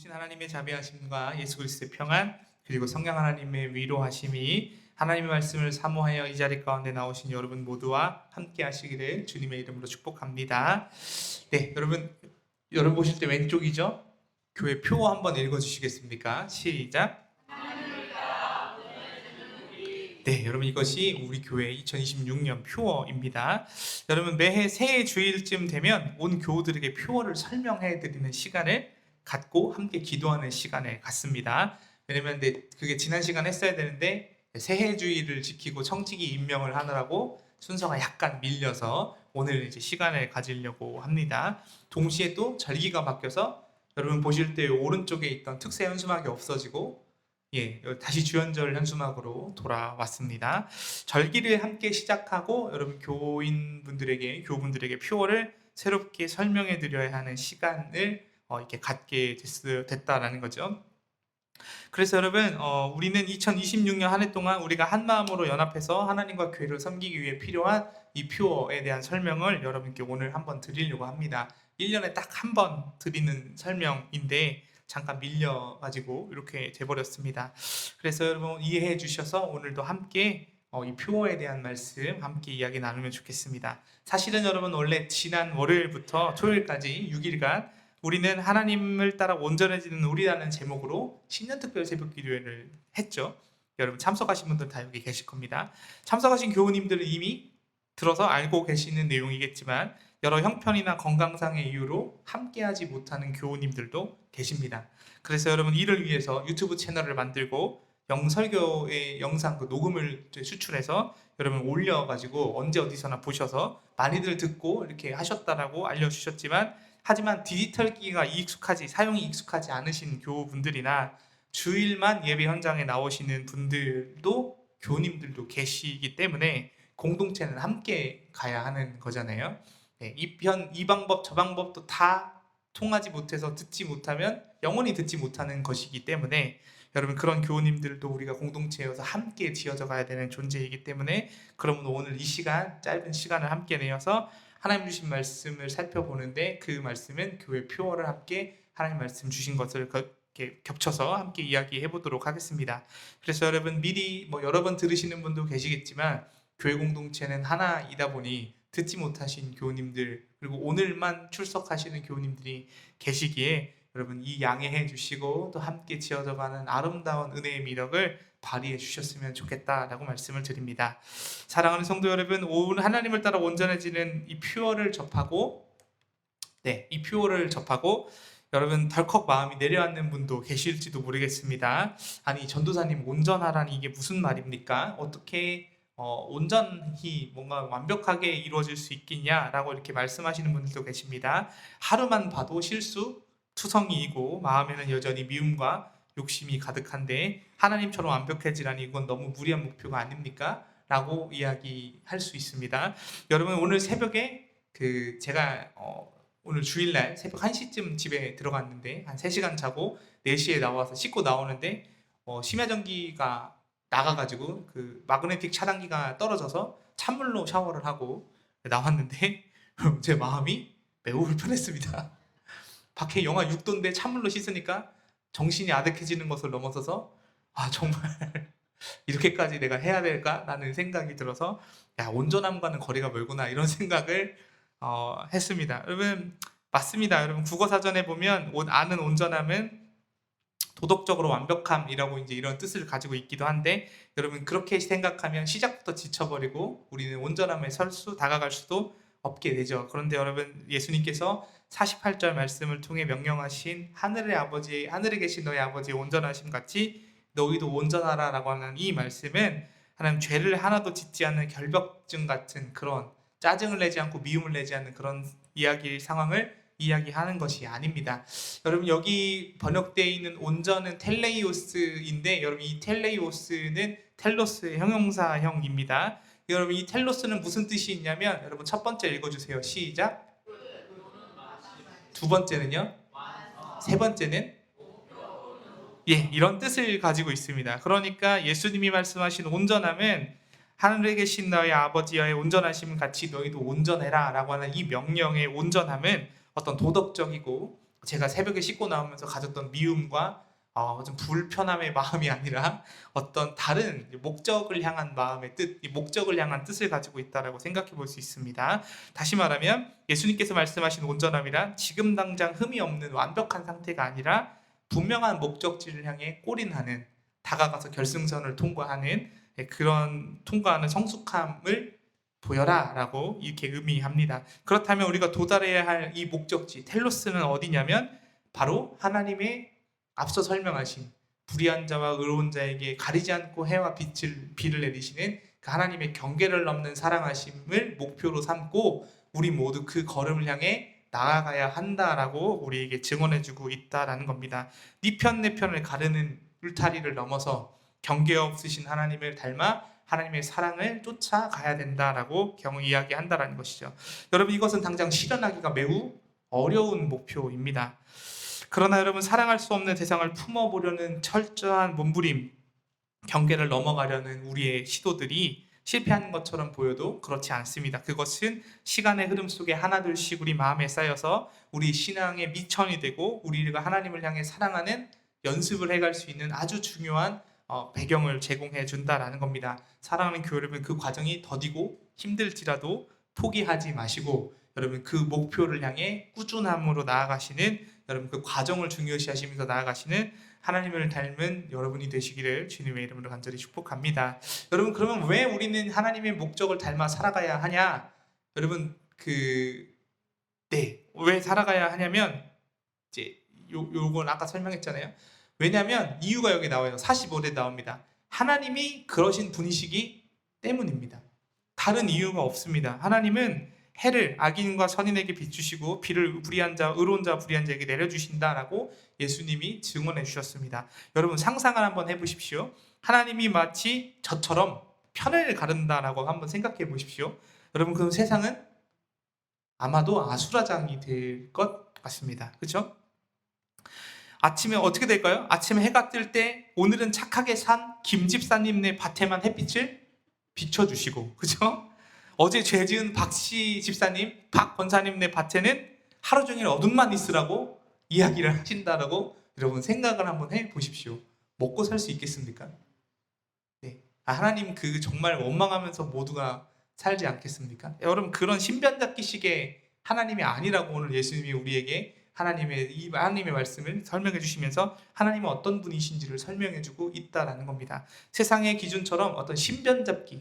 오신 하나님의 자비하심과 예수 그리스도의 평안 그리고 성령 하나님의 위로하심이 하나님의 말씀을 사모하여 이 자리 가운데 나오신 여러분 모두와 함께 하시기를 주님의 이름으로 축복합니다. 네, 여러분 여러분 보실 때 왼쪽이죠? 교회 표 한번 읽어 주시겠습니까? 시작. 네, 여러분 이것이 우리 교회 2026년 표어입니다. 여러분 매해 새해 주일쯤 되면 온 교우들에게 표어를 설명해 드리는 시간을 갖고 함께 기도하는 시간을 갖습니다. 왜냐면 네, 그게 지난 시간 했어야 되는데 새해 주일을 지키고 청지기 임명을 하느라고 순서가 약간 밀려서 오늘 이제 시간을 가지려고 합니다. 동시에 또 절기가 바뀌어서 여러분 보실 때 오른쪽에 있던 특세 현수막이 없어지고 예, 다시 주연절 현수막으로 돌아왔습니다. 절기를 함께 시작하고 여러분 교인분들에게 교우분들에게 표어를 새롭게 설명해 드려야 하는 시간을 어, 이렇게 갖게 됐, 됐다라는 거죠. 그래서 여러분 어, 우리는 2026년 한 해 동안 우리가 한 마음으로 연합해서 하나님과 교회를 섬기기 위해 필요한 이 표어에 대한 설명을 여러분께 오늘 한번 드리려고 합니다. 1년에 딱 한 번 드리는 설명인데 잠깐 밀려가지고 이렇게 돼버렸습니다. 그래서 여러분 이해해 주셔서 오늘도 함께 어, 이 표어에 대한 말씀 함께 이야기 나누면 좋겠습니다. 사실은 여러분 원래 지난 월요일부터 토요일까지 6일간 우리는 하나님을 따라 온전해지는 우리라는 제목으로 신년 특별 새벽 기도회를 했죠. 여러분 참석하신 분들 다 여기 계실 겁니다. 참석하신 교우님들은 이미 들어서 알고 계시는 내용이겠지만 여러 형편이나 건강상의 이유로 함께하지 못하는 교우님들도 계십니다. 그래서 여러분 이를 위해서 유튜브 채널을 만들고 영설교의 영상 그 녹음을 수출해서 여러분 올려가지고 언제 어디서나 보셔서 많이들 듣고 이렇게 하셨다라고 알려주셨지만 하지만 디지털 기기가 익숙하지 사용이 익숙하지 않으신 교우분들이나 주일만 예배 현장에 나오시는 분들도 교우님들도 계시기 때문에 공동체는 함께 가야 하는 거잖아요. 네, 이 편 이 방법 저 방법도 다 통하지 못해서 듣지 못하면 영원히 듣지 못하는 것이기 때문에 여러분 그런 교우님들도 우리가 공동체여서 함께 지어져 가야 되는 존재이기 때문에 그러면 오늘 이 시간 짧은 시간을 함께 내어서 하나님 주신 말씀을 살펴보는데 그 말씀은 교회 표어를 함께 하나님 말씀 주신 것을 이렇게 겹쳐서 함께 이야기해 보도록 하겠습니다. 그래서 여러분 미리 뭐 여러 번 들으시는 분도 계시겠지만 교회 공동체는 하나이다 보니 듣지 못하신 교우님들 그리고 오늘만 출석하시는 교우님들이 계시기에 여러분 이 양해해 주시고 또 함께 지어져 가는 아름다운 은혜의 미력을 발휘해 주셨으면 좋겠다라고 말씀을 드립니다. 사랑하는 성도 여러분, 오늘 하나님을 따라 온전해지는 이 퓨어를 접하고 네, 이 퓨어를 접하고 여러분 덜컥 마음이 내려앉는 분도 계실지도 모르겠습니다. 아니 전도사님 온전하라니 이게 무슨 말입니까? 어떻게 어, 온전히 뭔가 완벽하게 이루어질 수 있겠냐라고 이렇게 말씀하시는 분들도 계십니다. 하루만 봐도 실수, 투성이이고 마음에는 여전히 미움과 욕심이 가득한데 하나님처럼 완벽해지라니 이건 너무 무리한 목표가 아닙니까? 라고 이야기할 수 있습니다. 여러분 오늘 새벽에 그 제가 어, 오늘 주일날 새벽 1시쯤 집에 들어갔는데 한 3시간 자고 4시에 나와서 씻고 나오는데 어, 심야 전기가 나가가지고 그 마그네틱 차단기가 떨어져서 찬물로 샤워를 하고 나왔는데 제 마음이 매우 불편했습니다. 밖에 영하 6도인데 찬물로 씻으니까 정신이 아득해지는 것을 넘어서서 아 정말 이렇게까지 내가 해야 될까라는 생각이 들어서 야 온전함과는 거리가 멀구나 이런 생각을 어, 했습니다. 여러분 맞습니다. 여러분 국어 사전에 보면 온 아는 온전함은 도덕적으로 완벽함이라고 이제 이런 뜻을 가지고 있기도 한데 여러분 그렇게 생각하면 시작부터 지쳐버리고 우리는 온전함에 설수 다가갈 수도 없게 되죠. 그런데 여러분 예수님께서 48절 말씀을 통해 명령하신 하늘의 아버지 하늘에 계신 너희 아버지의 온전하심 같이 너희도 온전하라라고 하는 이 말씀은 하나님 죄를 하나도 짓지 않는 결벽증 같은 그런 짜증을 내지 않고 미움을 내지 않는 그런 이야기 상황을 이야기하는 것이 아닙니다. 여러분 여기 번역되어 있는 온전은 텔레이오스인데 여러분 이 텔레이오스는 텔로스의 형용사형입니다. 여러분 이 텔로스는 무슨 뜻이 있냐면 여러분 첫 번째 읽어주세요. 시작. 두 번째는요. 세 번째는 예 이런 뜻을 가지고 있습니다. 그러니까 예수님이 말씀하신 온전함은 하늘에 계신 너희 아버지의 온전하심 같이 너희도 온전해라라고 하는 이 명령의 온전함은 어떤 도덕적이고 제가 새벽에 씻고 나오면서 가졌던 미움과 어, 좀 불편함의 마음이 아니라 어떤 다른 목적을 향한 마음의 뜻, 이 목적을 향한 뜻을 가지고 있다라고 생각해 볼 수 있습니다. 다시 말하면 예수님께서 말씀하신 온전함이란 지금 당장 흠이 없는 완벽한 상태가 아니라 분명한 목적지를 향해 꼬린하는 다가가서 결승선을 통과하는 예, 그런 통과하는 성숙함을 보여라라고 이렇게 의미합니다. 그렇다면 우리가 도달해야 할 이 목적지 텔로스는 어디냐면 바로 하나님의 앞서 설명하신 불의한 자와 의로운 자에게 가리지 않고 해와 빛을 비를 내리시는 그 하나님의 경계를 넘는 사랑하심을 목표로 삼고 우리 모두 그 걸음을 향해 나아가야 한다라고 우리에게 증언해주고 있다라는 겁니다. 네편 내 편을 가르는 울타리를 넘어서 경계 없으신 하나님을 닮아 하나님의 사랑을 쫓아가야 된다라고 경 이야기한다라는 것이죠. 여러분 이것은 당장 실현하기가 매우 어려운 목표입니다. 그러나 여러분 사랑할 수 없는 대상을 품어보려는 철저한 몸부림, 경계를 넘어가려는 우리의 시도들이 실패하는 것처럼 보여도 그렇지 않습니다. 그것은 시간의 흐름 속에 하나둘씩 우리 마음에 쌓여서 우리 신앙의 미천이 되고 우리가 하나님을 향해 사랑하는 연습을 해갈 수 있는 아주 중요한 어, 배경을 제공해 준다라는 겁니다. 사랑하는 교회 여러분 그 과정이 더디고 힘들지라도 포기하지 마시고 여러분 그 목표를 향해 꾸준함으로 나아가시는 여러분 그 과정을 중요시 하시면서 나아가시는 하나님을 닮은 여러분이 되시기를 주님의 이름으로 간절히 축복합니다. 여러분 그러면 왜 우리는 하나님의 목적을 닮아 살아가야 하냐? 여러분 그 네, 왜 살아가야 하냐면 이제 요 요건 아까 설명했잖아요. 왜냐하면 이유가 여기 나와요. 45대 나옵니다. 하나님이 그러신 분이시기 때문입니다. 다른 이유가 없습니다. 하나님은 해를 악인과 선인에게 비추시고 비를 불의한 자, 의로운 자, 불의한 자에게 내려주신다라고 예수님이 증언해 주셨습니다. 여러분 상상을 한번 해보십시오. 하나님이 마치 저처럼 편을 가른다라고 한번 생각해 보십시오. 여러분 그 세상은 아마도 아수라장이 될 것 같습니다. 그렇죠? 아침에 어떻게 될까요? 아침에 해가 뜰 때 오늘은 착하게 산 김집사님네 밭에만 햇빛을 비춰주시고 그죠? 어제 죄 지은 박씨 집사님, 박 권사님네 밭에는 하루 종일 어둠만 있으라고 이야기를 하신다라고 여러분 생각을 한번 해 보십시오. 먹고 살 수 있겠습니까? 네. 아, 하나님 그 정말 원망하면서 모두가 살지 않겠습니까? 여러분 그런 신변잡기식의 하나님이 아니라고 오늘 예수님이 우리에게 하나님의 이 하나님의 말씀을 설명해 주시면서 하나님은 어떤 분이신지를 설명해 주고 있다라는 겁니다. 세상의 기준처럼 어떤 신변잡기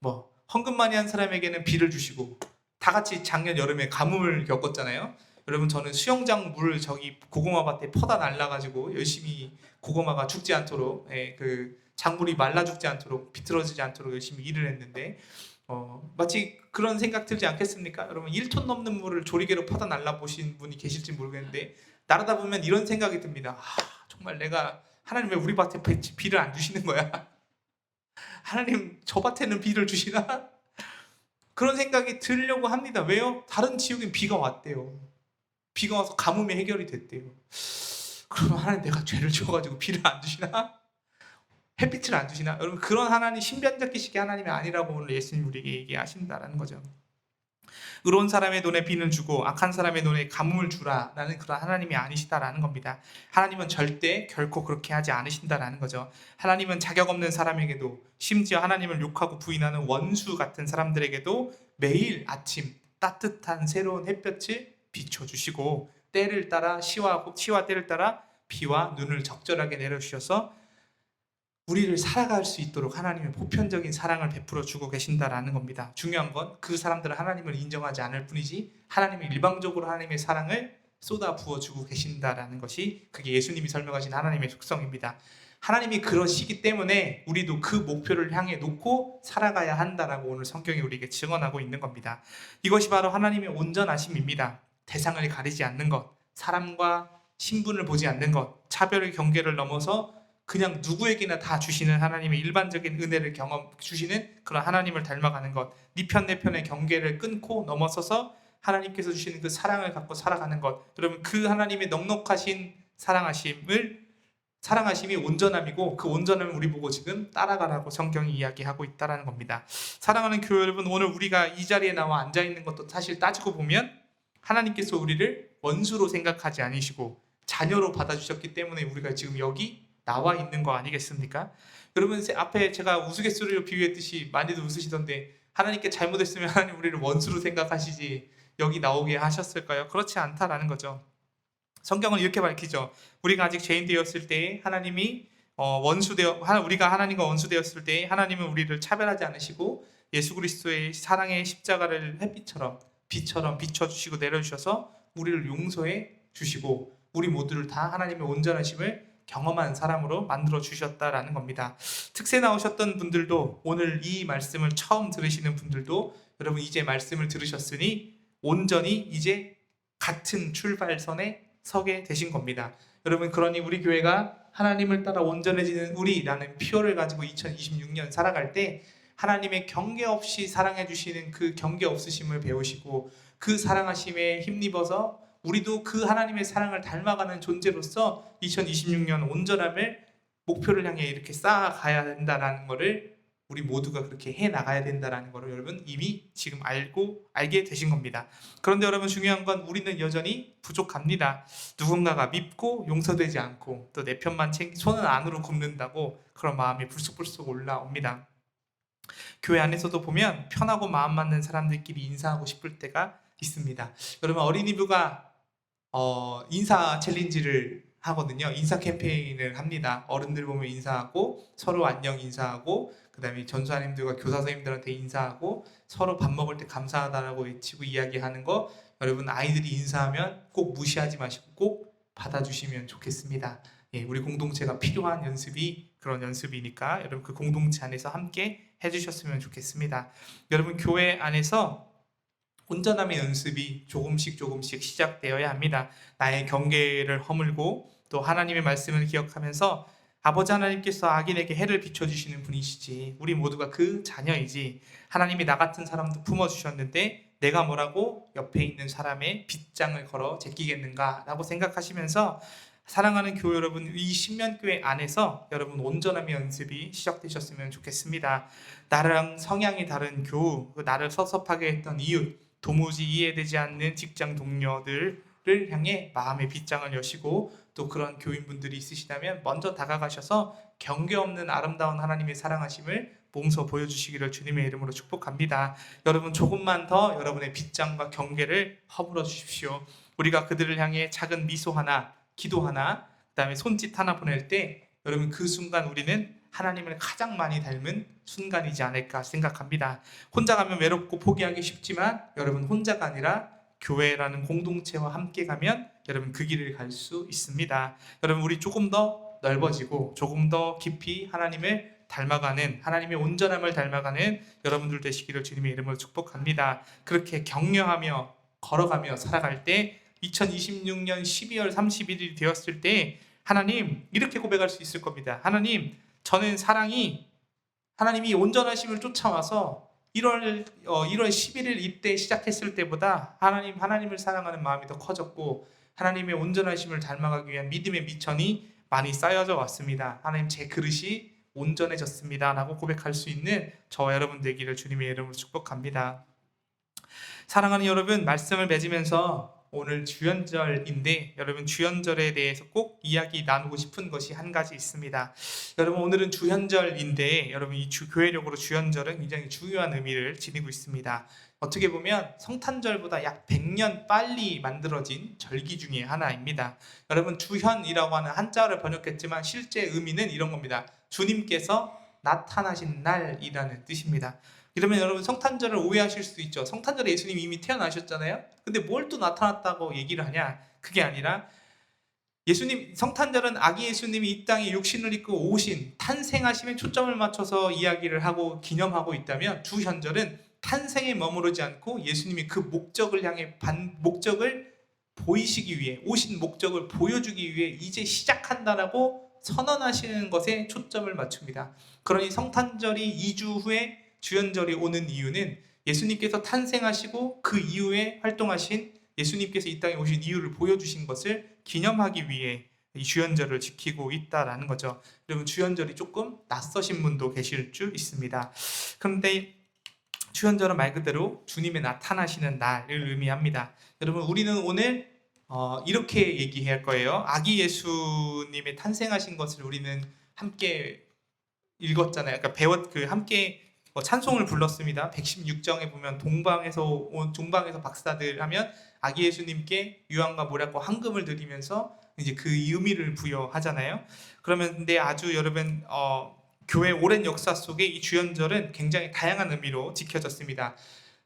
뭐 헌금 많이 한 사람에게는 비를 주시고 다 같이 작년 여름에 가뭄을 겪었잖아요. 여러분 저는 수영장 물 저기 고구마 밭에 퍼다 날라가지고 열심히 고구마가 죽지 않도록 예, 그 작물이 말라 죽지 않도록 비틀어지지 않도록 열심히 일을 했는데 어, 마치 그런 생각 들지 않겠습니까? 여러분 1톤 넘는 물을 조리개로 퍼다 날라 보신 분이 계실지 모르겠는데 날아다 보면 이런 생각이 듭니다. 아, 정말 내가 하나님 왜 우리 밭에 비- 비를 안 주시는 거야? 하나님 저 밭에는 비를 주시나? 그런 생각이 들려고 합니다. 왜요? 다른 지역엔 비가 왔대요. 비가 와서 가뭄이 해결이 됐대요. 그러면 하나님 내가 죄를 지어가지고 비를 안 주시나? 햇빛을 안 주시나? 여러분 그런 하나님 신변잡기식의 하나님이 아니라고 오늘 예수님 우리에게 얘기하신다라는 거죠. 의로운 사람의 눈에 비는 주고 악한 사람의 눈에 가뭄을 주라라는 그런 하나님이 아니시다라는 겁니다. 하나님은 절대 결코 그렇게 하지 않으신다라는 거죠. 하나님은 자격 없는 사람에게도 심지어 하나님을 욕하고 부인하는 원수 같은 사람들에게도 매일 아침 따뜻한 새로운 햇볕을 비춰 주시고 때를 따라 시와 시와 때를 따라 비와 눈을 적절하게 내려 주셔서 우리를 살아갈 수 있도록 하나님의 보편적인 사랑을 베풀어 주고 계신다라는 겁니다. 중요한 건 그 사람들은 하나님을 인정하지 않을 뿐이지 하나님이 일방적으로 하나님의 사랑을 쏟아 부어 주고 계신다라는 것이 그게 예수님이 설명하신 하나님의 속성입니다. 하나님이 그러시기 때문에 우리도 그 목표를 향해 놓고 살아가야 한다라고 오늘 성경이 우리에게 증언하고 있는 겁니다. 이것이 바로 하나님의 온전하심입니다. 대상을 가리지 않는 것, 사람과 신분을 보지 않는 것, 차별의 경계를 넘어서 그냥 누구에게나 다 주시는 하나님의 일반적인 은혜를 경험 주시는 그런 하나님을 닮아가는 것, 니편 내 편의 경계를 끊고 넘어서서 하나님께서 주시는 그 사랑을 갖고 살아가는 것. 여러분 그 하나님의 넉넉하신 사랑하심을 사랑하심이 온전함이고 그 온전함을 우리 보고 지금 따라가라고 성경이 이야기하고 있다라는 겁니다. 사랑하는 교회 여러분, 오늘 우리가 이 자리에 나와 앉아 있는 것도 사실 따지고 보면 하나님께서 우리를 원수로 생각하지 않으시고 자녀로 받아주셨기 때문에 우리가 지금 여기 나와 있는 거 아니겠습니까? 여러분 제 앞에 제가 우스갯소리로 비유했듯이 많이들 웃으시던데 하나님께 잘못했으면 하나님 우리를 원수로 생각하시지 여기 나오게 하셨을까요? 그렇지 않다라는 거죠. 성경은 이렇게 밝히죠. 우리가 아직 죄인 되었을 때 하나님이 어, 원수 되어 하- 우리가 하나님과 원수 되었을 때 하나님은 우리를 차별하지 않으시고 예수 그리스도의 사랑의 십자가를 햇빛처럼 빛처럼 비춰 주시고 내려 주셔서 우리를 용서해 주시고 우리 모두를 다 하나님의 온전하심을 경험한 사람으로 만들어 주셨다라는 겁니다. 특세 나오셨던 분들도 오늘 이 말씀을 처음 들으시는 분들도 여러분 이제 말씀을 들으셨으니 온전히 이제 같은 출발선에 서게 되신 겁니다. 여러분 그러니 우리 교회가 하나님을 따라 온전해지는 우리라는 표를 가지고 2026년 살아갈 때 하나님의 경계 없이 사랑해 주시는 그 경계 없으심을 배우시고 그 사랑하심에 힘입어서 우리도 그 하나님의 사랑을 닮아가는 존재로서 2026년 온전함을 목표를 향해 이렇게 쌓아가야 된다라는 것을 우리 모두가 그렇게 해 나가야 된다라는 것을 여러분 이미 지금 알고 알게 되신 겁니다. 그런데 여러분 중요한 건 우리는 여전히 부족합니다. 누군가가 밉고 용서되지 않고 또 내 편만 챙기 손은 안으로 굽는다고 그런 마음이 불쑥불쑥 올라옵니다. 교회 안에서도 보면 편하고 마음 맞는 사람들끼리 인사하고 싶을 때가 있습니다. 여러분 어린이부가 어, 인사 챌린지를 하거든요. 인사 캠페인을 합니다. 어른들 보면 인사하고 서로 안녕 인사하고 그다음에 전수아님들과 교사 선생님들한테 인사하고 서로 밥 먹을 때 감사하다라고 외치고 이야기하는 거 여러분 아이들이 인사하면 꼭 무시하지 마시고 꼭 받아주시면 좋겠습니다. 예, 우리 공동체가 필요한 연습이 그런 연습이니까 여러분 그 공동체 안에서 함께 해주셨으면 좋겠습니다. 여러분 교회 안에서 온전함의 연습이 조금씩 조금씩 시작되어야 합니다. 나의 경계를 허물고 또 하나님의 말씀을 기억하면서 아버지 하나님께서 악인에게 해를 비춰주시는 분이시지 우리 모두가 그 자녀이지 하나님이 나 같은 사람도 품어주셨는데 내가 뭐라고 옆에 있는 사람의 빗장을 걸어 제끼겠는가라고 생각하시면서 사랑하는 교회 여러분 이 신년교회 안에서 여러분 온전함의 연습이 시작되셨으면 좋겠습니다. 나랑 성향이 다른 교우, 그 나를 섭섭하게 했던 이웃, 도무지 이해되지 않는 직장 동료들을 향해 마음의 빗장을 여시고 또 그런 교인분들이 있으시다면 먼저 다가가셔서 경계 없는 아름다운 하나님의 사랑하심을 몸소 보여주시기를 주님의 이름으로 축복합니다. 여러분 조금만 더 여러분의 빗장과 경계를 허물어 주십시오. 우리가 그들을 향해 작은 미소 하나, 기도 하나, 그다음에 손짓 하나 보낼 때 여러분 그 순간 우리는 하나님을 가장 많이 닮은 순간이지 않을까 생각합니다. 혼자 가면 외롭고 포기하기 쉽지만 여러분 혼자가 아니라 교회라는 공동체와 함께 가면 여러분 그 길을 갈 수 있습니다. 여러분 우리 조금 더 넓어지고 조금 더 깊이 하나님을 닮아가는 하나님의 온전함을 닮아가는 여러분들 되시기를 주님의 이름으로 축복합니다. 그렇게 격려하며 걸어가며 살아갈 때 2026년 12월 31일이 되었을 때 하나님 이렇게 고백할 수 있을 겁니다. 하나님 저는 사랑이 하나님이 온전하심을 쫓아와서 1월 어, 1월 11일 이때 시작했을 때보다 하나님 하나님을 사랑하는 마음이 더 커졌고 하나님의 온전하심을 닮아가기 위한 믿음의 미천이 많이 쌓여져 왔습니다. 하나님 제 그릇이 온전해졌습니다라고 고백할 수 있는 저와 여러분 되기를 주님의 이름으로 축복합니다. 사랑하는 여러분 말씀을 맺으면서 오늘 주연절인데 여러분 주연절에 대해서 꼭 이야기 나누고 싶은 것이 한 가지 있습니다. 여러분 오늘은 주연절인데 여러분 이 주, 교회력으로 주연절은 굉장히 중요한 의미를 지니고 있습니다. 어떻게 보면 성탄절보다 약 100년 빨리 만들어진 절기 중에 하나입니다. 여러분 주현이라고 하는 한자를 번역했지만 실제 의미는 이런 겁니다. 주님께서 나타나신 날이라는 뜻입니다. 이러면 여러분 성탄절을 오해하실 수 있죠. 성탄절에 예수님이 이미 태어나셨잖아요. 근데 뭘 또 나타났다고 얘기를 하냐? 그게 아니라 예수님 성탄절은 아기 예수님이 이 땅에 육신을 입고 오신 탄생하심에 초점을 맞춰서 이야기를 하고 기념하고 있다면 주 현절은 탄생에 머무르지 않고 예수님이 그 목적을 향해 반 목적을 보이시기 위해 오신 목적을 보여주기 위해 이제 시작한다라고 선언하시는 것에 초점을 맞춥니다. 그러니 성탄절이 2주 후에 주연절이 오는 이유는 예수님께서 탄생하시고 그 이후에 활동하신 예수님께서 이 땅에 오신 이유를 보여주신 것을 기념하기 위해 이 주연절을 지키고 있다라는 거죠. 여러분 주연절이 조금 낯서신 분도 계실 줄 있습니다. 그런데 주연절은 말 그대로 주님의 나타나시는 날을 의미합니다. 여러분 우리는 오늘 어, 이렇게 얘기할 거예요. 아기 예수님의 탄생하신 것을 우리는 함께 읽었잖아요. 그러니까 배웠 그 함께 어, 찬송을 불렀습니다. 116장에 보면 동방에서 온 동방에서 박사들 하면 아기 예수님께 유황과 모략과 황금을 드리면서 이제 그 의미를 부여하잖아요. 그러면 근데 아주 여러분 어, 교회 오랜 역사 속에 이 주연절은 굉장히 다양한 의미로 지켜졌습니다.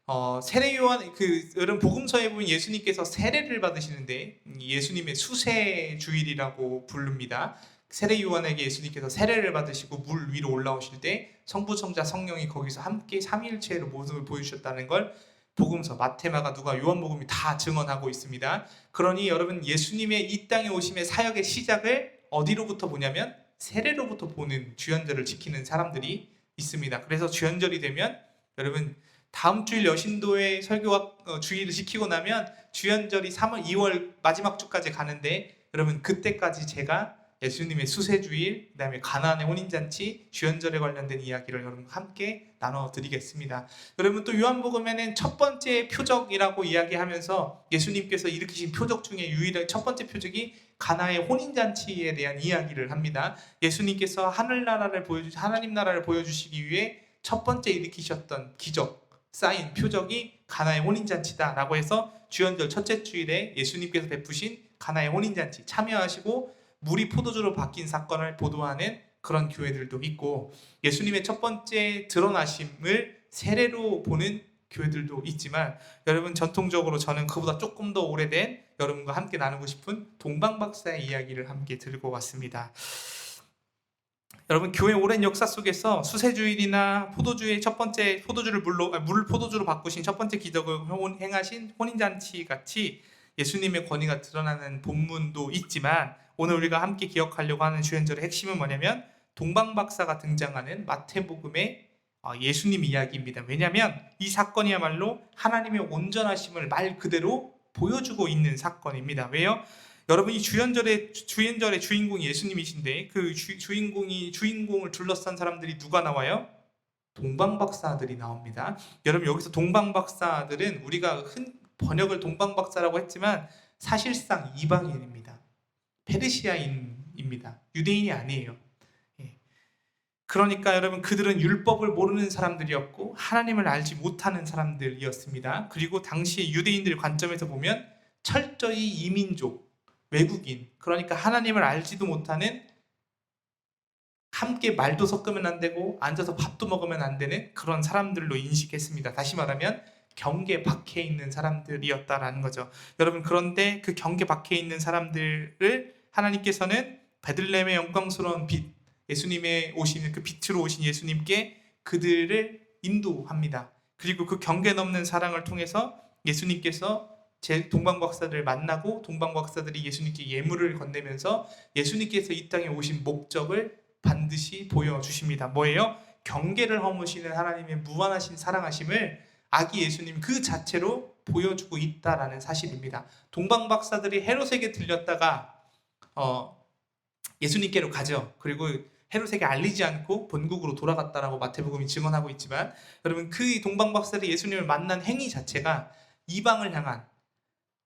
어, 세례 요한 그 여러분 복음서에 보면 예수님께서 세례를 받으시는데 예수님의 수세 주일이라고 부릅니다. 세례 요한에게 예수님께서 세례를 받으시고 물 위로 올라오실 때 성부 성자 성령이 거기서 함께 삼위일체로 모습을 보여주셨다는 걸 복음서 마테마가 누가 요한복음이 다 증언하고 있습니다. 그러니 여러분 예수님의 이 땅에 오심의 사역의 시작을 어디로부터 보냐면 세례로부터 보는 주연절을 지키는 사람들이 있습니다. 그래서 주연절이 되면 여러분 다음 주일 여신도의 설교와 어, 주일을 지키고 나면 주연절이 3월 2월 마지막 주까지 가는데 여러분 그때까지 제가 예수님의 수세주일, 그 다음에 가나안의 혼인잔치, 주연절에 관련된 이야기를 여러분 함께 나눠 드리겠습니다. 여러분 또 요한복음에는 첫 번째 표적이라고 이야기하면서 예수님께서 일으키신 표적 중에 유일한 첫 번째 표적이 가나의 혼인잔치에 대한 이야기를 합니다. 예수님께서 하늘나라를 보여주 하나님 나라를 보여주시기 위해 첫 번째 일으키셨던 기적, 사인, 표적이 가나의 혼인잔치다라고 해서 주연절 첫째 주일에 예수님께서 베푸신 가나의 혼인잔치 참여하시고 물이 포도주로 바뀐 사건을 보도하는 그런 교회들도 있고 예수님의 첫 번째 드러나심을 세례로 보는 교회들도 있지만 여러분 전통적으로 저는 그보다 조금 더 오래된 여러분과 함께 나누고 싶은 동방박사의 이야기를 함께 들고 왔습니다. 여러분 교회 오랜 역사 속에서 수세주일이나 포도주의 첫 번째 포도주를 물로 아, 물 포도주로 바꾸신 첫 번째 기적을 혼- 행하신 혼인잔치 같이 예수님의 권위가 드러나는 본문도 있지만 오늘 우리가 함께 기억하려고 하는 주연절의 핵심은 뭐냐면 동방박사가 등장하는 마태복음의 어, 예수님 이야기입니다. 왜냐하면 이 사건이야말로 하나님의 온전하심을 말 그대로 보여주고 있는 사건입니다. 왜요? 여러분 이 주연절의 주연절의 주인공이 예수님이신데 그 주, 주인공이 주인공을 둘러싼 사람들이 누가 나와요? 동방박사들이 나옵니다. 여러분 여기서 동방박사들은 우리가 흔 번역을 동방박사라고 했지만 사실상 이방인입니다. 페르시아인입니다. 유대인이 아니에요. 예. 그러니까 여러분 그들은 율법을 모르는 사람들이었고 하나님을 알지 못하는 사람들이었습니다. 그리고 당시 유대인들 관점에서 보면 철저히 이민족, 외국인, 그러니까 하나님을 알지도 못하는 함께 말도 섞으면 안 되고 앉아서 밥도 먹으면 안 되는 그런 사람들로 인식했습니다. 다시 말하면 경계 밖에 있는 사람들이었다라는 거죠. 여러분 그런데 그 경계 밖에 있는 사람들을 하나님께서는 베들레헴의 영광스러운 빛, 예수님의 오신 그 빛으로 오신 예수님께 그들을 인도합니다. 그리고 그 경계 넘는 사랑을 통해서 예수님께서 제 동방박사들을 만나고 동방박사들이 예수님께 예물을 건네면서 예수님께서 이 땅에 오신 목적을 반드시 보여주십니다. 뭐예요? 경계를 허무시는 하나님의 무한하신 사랑하심을 아기 예수님 그 자체로 보여주고 있다라는 사실입니다. 동방박사들이 헤롯에게 들렸다가 어, 예수님께로 가죠. 그리고 헤롯에게 알리지 않고 본국으로 돌아갔다라고 마태복음이 증언하고 있지만 여러분 그 동방박사들이 예수님을 만난 행위 자체가 이방을 향한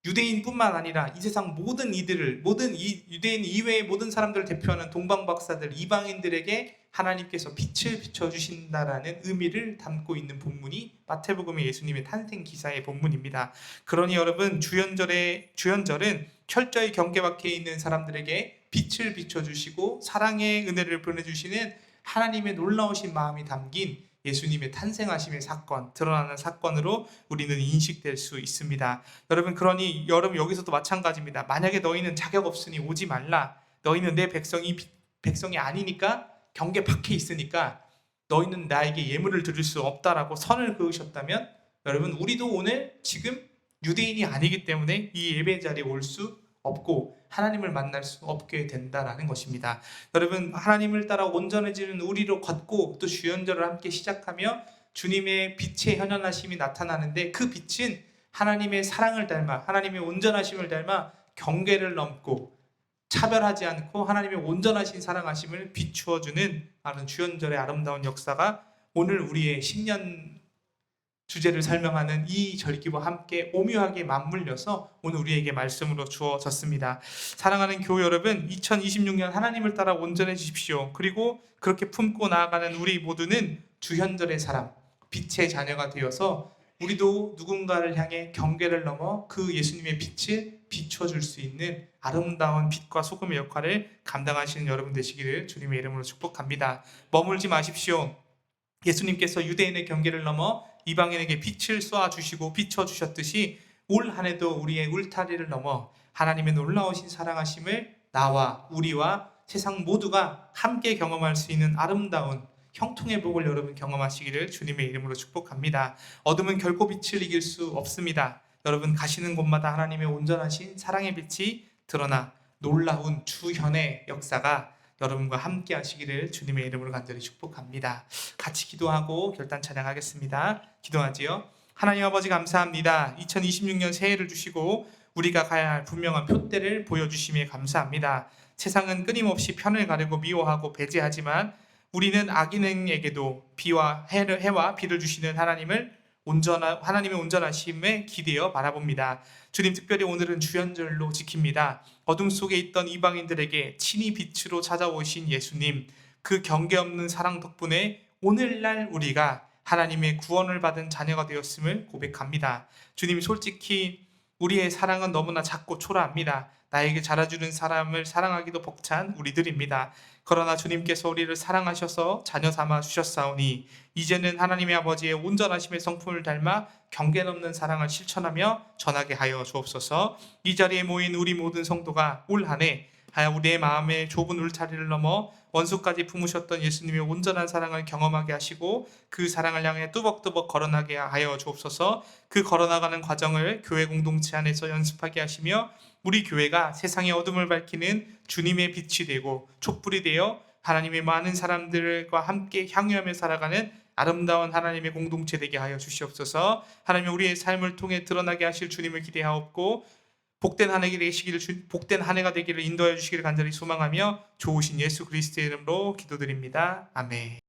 유대인뿐만 아니라 이 세상 모든 이들을 모든 이 유대인 이외의 모든 사람들을 대표하는 동방박사들 이방인들에게 하나님께서 빛을 비춰 주신다라는 의미를 담고 있는 본문이 마태복음의 예수님의 탄생 기사의 본문입니다. 그러니 여러분 주연절의 주연절은 철저히 경계 밖에 있는 사람들에게 빛을 비춰 주시고 사랑의 은혜를 보내 주시는 하나님의 놀라우신 마음이 담긴 예수님의 탄생하심의 사건, 드러나는 사건으로 우리는 인식될 수 있습니다. 여러분, 그러니 여러분 여기서도 마찬가지입니다. 만약에 너희는 자격 없으니 오지 말라. 너희는 내 백성이 비- 백성이 아니니까 경계 밖에 있으니까 너희는 나에게 예물을 드릴 수 없다라고 선을 그으셨다면 여러분 우리도 오늘 지금 유대인이 아니기 때문에 이 예배 자리에 올 수 없고 하나님을 만날 수 없게 된다라는 것입니다. 여러분 하나님을 따라 온전해지는 우리로 걷고 또 주연절을 함께 시작하며 주님의 빛의 현현하심이 나타나는데 그 빛은 하나님의 사랑을 닮아 하나님의 온전하심을 닮아 경계를 넘고 차별하지 않고 하나님의 온전하신 사랑하심을 비추어 주는 하는 주연절의 아름다운 역사가 오늘 우리의 10년 주제를 설명하는 이 절기와 함께 오묘하게 맞물려서 오늘 우리에게 말씀으로 주어졌습니다. 사랑하는 교회 여러분, 2026년 하나님을 따라 온전해지십시오. 그리고 그렇게 품고 나아가는 우리 모두는 주현절의 사람, 빛의 자녀가 되어서 우리도 누군가를 향해 경계를 넘어 그 예수님의 빛을 비춰줄 수 있는 아름다운 빛과 소금의 역할을 감당하시는 여러분 되시기를 주님의 이름으로 축복합니다. 머물지 마십시오. 예수님께서 유대인의 경계를 넘어 이방인에게 빛을 쏘아 주시고 비춰 주셨듯이 올 한해도 우리의 울타리를 넘어 하나님의 놀라우신 사랑하심을 나와 우리와 세상 모두가 함께 경험할 수 있는 아름다운 형통의 복을 여러분 경험하시기를 주님의 이름으로 축복합니다. 어둠은 결코 빛을 이길 수 없습니다. 여러분 가시는 곳마다 하나님의 온전하신 사랑의 빛이 드러나 놀라운 주현의 역사가 여러분과 함께 하시기를 주님의 이름으로 간절히 축복합니다. 같이 기도하고 결단 찬양하겠습니다. 기도하지요. 하나님 아버지 감사합니다. 2026년 새해를 주시고 우리가 가야 할 분명한 표대를 보여주심에 감사합니다. 세상은 끊임없이 편을 가르고 미워하고 배제하지만 우리는 악인에게도 비와 해를, 해와 비를 주시는 하나님을 온전한 하나님의 온전하심에 기대어 바라봅니다. 주님 특별히 오늘은 주연절로 지킵니다. 어둠 속에 있던 이방인들에게 친히 빛으로 찾아오신 예수님 그 경계 없는 사랑 덕분에 오늘날 우리가 하나님의 구원을 받은 자녀가 되었음을 고백합니다. 주님 솔직히 우리의 사랑은 너무나 작고 초라합니다. 나에게 자라주는 사람을 사랑하기도 벅찬 우리들입니다. 그러나 주님께서 우리를 사랑하셔서 자녀 삼아 주셨사오니 이제는 하나님의 아버지의 온전하심의 성품을 닮아 경계 넘는 사랑을 실천하며 전하게 하여 주옵소서. 이 자리에 모인 우리 모든 성도가 올 한해 하여 우리의 마음의 좁은 울타리를 넘어 원수까지 품으셨던 예수님의 온전한 사랑을 경험하게 하시고 그 사랑을 향해 뚜벅뚜벅 걸어나게 하여 주옵소서. 그 걸어나가는 과정을 교회 공동체 안에서 연습하게 하시며 우리 교회가 세상의 어둠을 밝히는 주님의 빛이 되고 촛불이 되어 하나님의 많은 사람들과 함께 향유하며 살아가는 아름다운 하나님의 공동체 되게 하여 주시옵소서. 하나님 우리의 삶을 통해 드러나게 하실 주님을 기대하옵고 복된 한 해가 되시기를 주- 복된 한 해가 되기를 인도하여 주시기를 간절히 소망하며 좋으신 예수 그리스도의 이름으로 기도드립니다. 아멘.